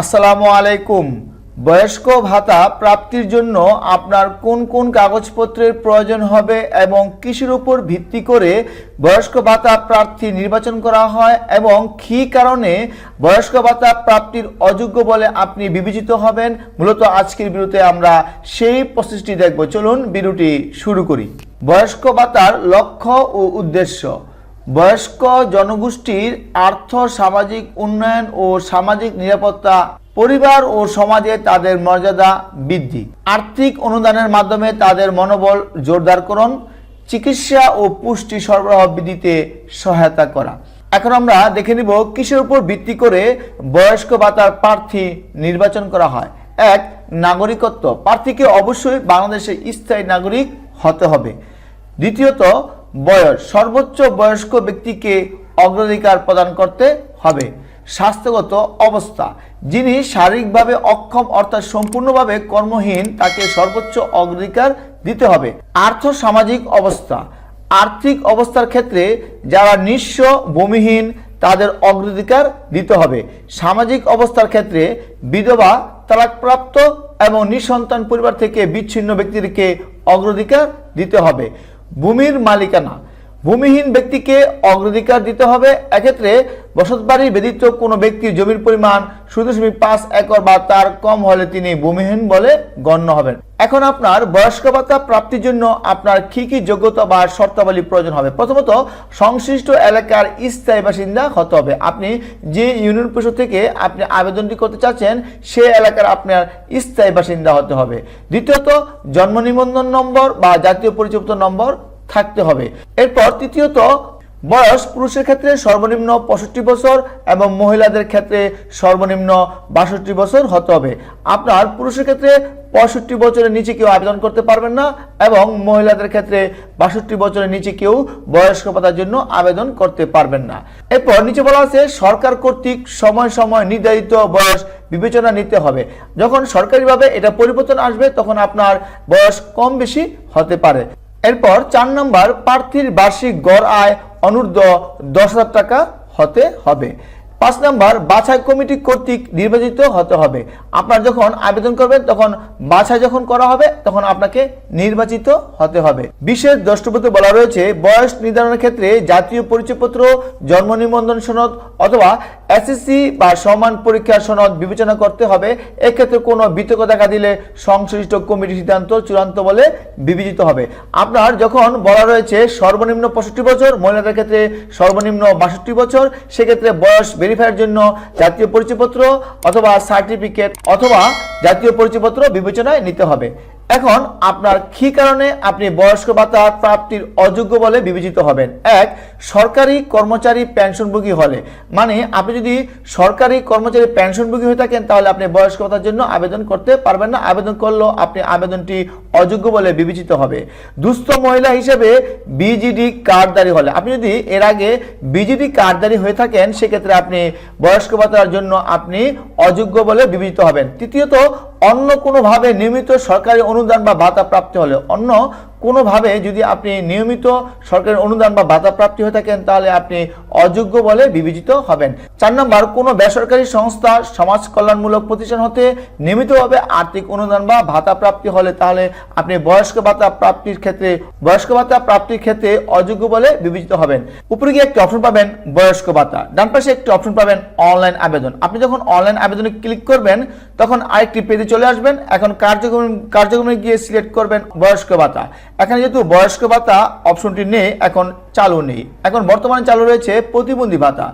আসসালামু আলাইকুম। বয়স্ক ভাতা প্রাপ্তির জন্য আপনার কোন কোন কাগজপত্রের প্রয়োজন হবে এবং কিসের উপর ভিত্তি করে বয়স্ক ভাতা প্রার্থী নির্বাচন করা হয় এবং কী কারণে বয়স্ক ভাতা প্রাপ্তির অযোগ্য বলে আপনি বিবেচিত হবেন? মূলত আজকের বিরুদ্ধে আমরা সেই প্রসেসটি দেখব। চলুন বিরুটি শুরু করি। বয়স্ক ভাতার লক্ষ্য ও উদ্দেশ্য। বয়স্ক জনগোষ্ঠীর আর্থ, সামাজিক উন্নয়ন ও সামাজিক নিরাপত্তা, পরিবার ও সমাজে তাদের মর্যাদা বৃদ্ধি। আর্থিক অনুদানের মাধ্যমে তাদের মনোবল জোরদারকরণ চিকিৎসা ও পুষ্টি সরবরাহ বৃদ্ধিতে সহায়তা করা। এখন আমরা দেখে নিব কিসের উপর ভিত্তি করে বয়স্ক ভাতার প্রার্থী নির্বাচন করা হয়। এক, নাগরিকত্ব। প্রার্থীকে অবশ্যই বাংলাদেশের স্থায়ী নাগরিক হতে হবে। দ্বিতীয়ত বয়স, সর্বোচ্চ বয়স্ক ব্যক্তিকে অগ্রাধিকার প্রদান করতে হবে। স্বাস্থ্যগত অবস্থা, যিনি শারীরিকভাবে অক্ষম অর্থাৎ সম্পূর্ণভাবে কর্মহীন, তাকে সর্বোচ্চ অগ্রাধিকার দিতে হবে। আর্থ সামাজিক অবস্থা, আর্থিক অবস্থার ক্ষেত্রে যারা নিঃস্ব ভূমিহীন, তাদের অগ্রাধিকার দিতে হবে। সামাজিক অবস্থার ক্ষেত্রে বিধবা, তালাকপ্রাপ্ত এবং নিঃসন্তান পরিবার থেকে বিচ্ছিন্ন ব্যক্তিদেরকে অগ্রাধিকার দিতে হবে। ভূমির মালিকানা। ভূমিহীন ব্যক্তিকে অগ্রাধিকার দিতে হবে। এক্ষেত্রে বসতবাড়ি ব্যতীত কোনো ব্যক্তির জমির পরিমাণ শূন্য দশমিক পাঁচ একর বা তার কম হলে তিনি ভূমিহীন বলে গণ্য হবেন। এখন আপনার বয়স্ক ভাতা প্রাপ্তির জন্য আপনার কি কি যোগ্যতা বা শর্তাবলী প্রয়োজন হবে? প্রথমত, সংশ্লিষ্ট এলাকার স্থায়ী বাসিন্দা হতে হবে। আপনি যে ইউনিয়ন পরিষদ থেকে আপনি আবেদনটি করতে চাচ্ছেন, সে এলাকার আপনার স্থায়ী বাসিন্দা হতে হবে। দ্বিতীয়ত, জন্ম নিবন্ধন নম্বর বা জাতীয় পরিচয়পত্র নম্বর থাকতে হবে। এরপর তৃতীয়ত, বয়স পুরুষের ক্ষেত্রে সর্বনিম্ন পঁয়ষট্টি বছর এবং মহিলাদের ক্ষেত্রে সর্বনিম্ন বাষট্টি বছর হতে হবে। আপনার পুরুষের ক্ষেত্রে পঁয়ষট্টি বছরের নিচে কেউ আবেদন করতে পারবেন না এবং মহিলাদের ক্ষেত্রে বাষট্টি বছরের নিচে কেউ বয়স্ক ভাতার জন্য আবেদন করতে পারবেন না। এরপর নিচে বলা আছে, সরকার কর্তৃক সময় সময় নির্ধারিত বয়স বিবেচনা নিতে হবে। যখন সরকারিভাবে এটা পরিবর্তন আসবে, তখন আপনার বয়স কম বেশি হতে পারে। এরপর চার নম্বর, প্রার্থীর বার্ষিক গড় আয় অনূর্ধ্ব দশ হাজার টাকা হতে হবে। পাঁচ নম্বর, বাছাই কমিটি কর্তৃক নির্বাচিত হতে হবে। আপনার যখন আবেদন করবেন, তখন বাছাই যখন করা হবে, তখন আপনাকে নির্বাচিত হতে হবে। বিশেষ দ্রষ্টব্যতে বলা রয়েছে, বয়স নির্ধারণের ক্ষেত্রে জাতীয় পরিচয়পত্র, জন্ম নিবন্ধন সনদ অথবা এসএসসি বা সমান পরীক্ষার সনদ বিবেচনা করতে হবে। এক্ষেত্রে কোনো বিতর্ক দেখা দিলে সংশ্লিষ্ট কমিটির সিদ্ধান্ত চূড়ান্ত বলে বিবেচিত হবে। আপনার যখন বলা রয়েছে সর্বনিম্ন পঁয়ষট্টি বছর, মহিলাদের ক্ষেত্রে সর্বনিম্ন বাষট্টি বছর, সেক্ষেত্রে বয়স ভেরিফাইয়ের জন্য জাতীয় পরিচয়পত্র অথবা সার্টিফিকেট অথবা জাতীয় পরিচয়পত্র বিবেচনায় নিতে হবে। এখন আপনার কি কারণে আপনি বয়স্ক ভাতা প্রাপ্তির অযোগ্য বলে বিবেচিত হবেন? এক, সরকারি কর্মচারী পেনশনভোগী হলে। মানে আপনি যদি সরকারি কর্মচারী পেনশনভোগী হয়ে থাকেন, তাহলে আপনি বয়স্ক ভাতার জন্য আবেদন করতে পারবেন না। আবেদন করলেও আপনি আবেদনটি অযোগ্য বলে বিবেচিত হবে। দুস্থ মহিলা হিসেবে বিজিডি কার্ডধারী হলে। আপনি যদি এর আগে বিজিডি কার্ডধারী হয়ে থাকেন, সেক্ষেত্রে আপনি বয়স্ক ভাতার জন্য আপনি অযোগ্য বলে বিবেচিত হবেন। তৃতীয়ত অন্য কোনোভাবে নিয়মিত সরকারি অনুদান বা ভাতা প্রাপ্তি হলে অন্য কোনোভাবে যদি আপনি নিয়মিত সরকারি অনুদান বা ভাতা প্রাপ্তি হয়ে থাকেন, তাহলে আপনি অযোগ্য বলে বিবেচিত হবেন। চার নম্বর, কোনো বেসরকারি সংস্থা সমাজ কল্যাণমূলক প্রতিষ্ঠান হতে নিয়মিতভাবে আর্থিক অনুদান বা ভাতা প্রাপ্তি হলে তাহলে আপনি বয়স্ক ভাতা প্রাপ্তির ক্ষেত্রে, বয়স্ক ভাতা প্রাপ্তির ক্ষেত্রে অযোগ্য বলে বিবেচিত হবেন। উপরে গিয়ে একটি অপশন পাবেন, বয়স্ক ভাতা। ডান পাশে একটি অপশন পাবেন, অনলাইন আবেদন। আপনি যখন অনলাইন আবেদনে ক্লিক করবেন, তখন আরেকটি পেজে চলে আসবেন। এখন কার্যক্রম, কার্যক্রমে গিয়ে সিলেক্ট করবেন বয়স্ক ভাতা। এখানে যেহেতু বয়স্ক ভাতা অপশনটি নেই, এখন চালু নেই। এখন বর্তমানে চালু রয়েছে প্রতিবন্ধী ভাতা।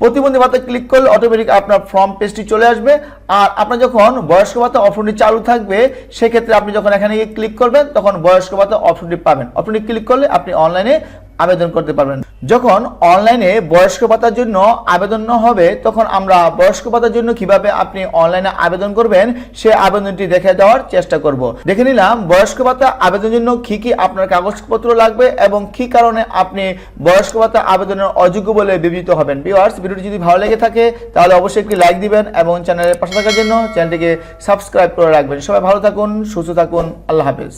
প্রতিবন্ধী ভাতা ক্লিক করলে অটোমেটিক আপনার ফর্ম পেজটি চলে আসবে। আর আপনার যখন বয়স্ক ভাতা অপশনটি চালু থাকবে, সেক্ষেত্রে আপনি যখন এখানে গিয়ে ক্লিক করবেন, তখন বয়স্ক ভাতা অপশনটি পাবেন। অপশনটি ক্লিক করলে আপনি অনলাইনে আবেদন করতে পারবেন। যখন অনলাইনে বয়স্ক ভাতার জন্য আবেদন হবে, তখন আমরা বয়স্ক ভাতার জন্য কীভাবে আপনি অনলাইনে আবেদন করবেন, সে আবেদনটি দেখে দেওয়ার চেষ্টা করব। দেখে নিলাম, বয়স্ক ভাতা আবেদনের জন্য কি কি আপনার কাগজপত্র লাগবে এবং কি কারণে আপনি বয়স্ক ভাতা আবেদনের অযোগ্য বলে বিবেচিত হবেন। ভিউয়ার্স, ভিডিওটি যদি ভালো লেগে থাকে, তাহলে অবশ্যই একটি লাইক দিবেন এবং চ্যানেলের পাশে থাকার জন্য চ্যানেলটিকে সাবস্ক্রাইব করে রাখবেন। সবাই ভালো থাকুন, সুস্থ থাকুন, আল্লাহ হাফেজ।